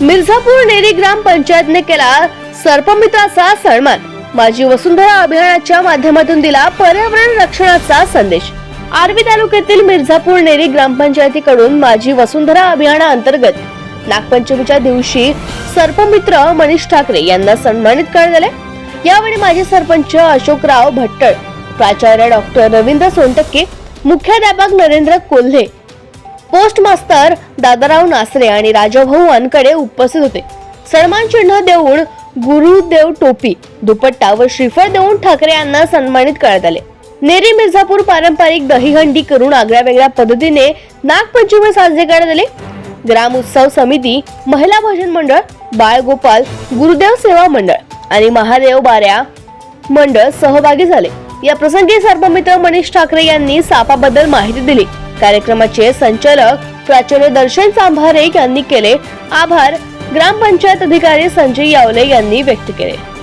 मिर्झापूर नेरी ग्रामपंचायतने केला सर्पमित्राचा सन्मान. माझी वसुंधरा अभियानाच्या माध्यमातून दिला पर्यावरण रक्षणाचा संदेश. आर्वी तालुक्यातील मिर्झापूर नेरी ग्रामपंचायतीकडून माझी वसुंधरा अभियाना अंतर्गत नागपंचमीच्या दिवशी सर्पमित्र मनीष ठाकरे यांना सन्मानित करण्यात आले. यावेळी माजी सरपंच अशोकराव भट्टळ प्राचार्य डॉक्टर रवींद्र सोनटक्के मुख्याध्यापक नरेंद्र कोल्हे पोस्ट मास्तर दादाराव नासरे आणि राजाभाऊ वानकडे उपस्थित होते. सन्मान चिन्ह देऊन गुरुदेव टोपी दुपट्टा व श्रीफळ देऊन ठाकरे यांना सन्मानित करण्यात आले. नेरी मिर्झापूर पारंपरिक दहीहंडी करून आगळ्या वेगळ्या पद्धतीने नागपंचमी साजरे करण्यात आले. ग्राम उत्सव समिती महिला भजन मंडळ बाळगोपाल गुरुदेव सेवा मंडळ आणि महादेव बाऱ्या मंडळ सहभागी झाले. या प्रसंगी सर्पमित्र मनीष ठाकरे यांनी सापाबद्दल माहिती दिली. कार्यक्रमाचे संचालक प्राचार्य दर्शन सांभारे यांनी केले. आभार. ग्रामपंचायत अधिकारी संजय यावले यांनी व्यक्त केले.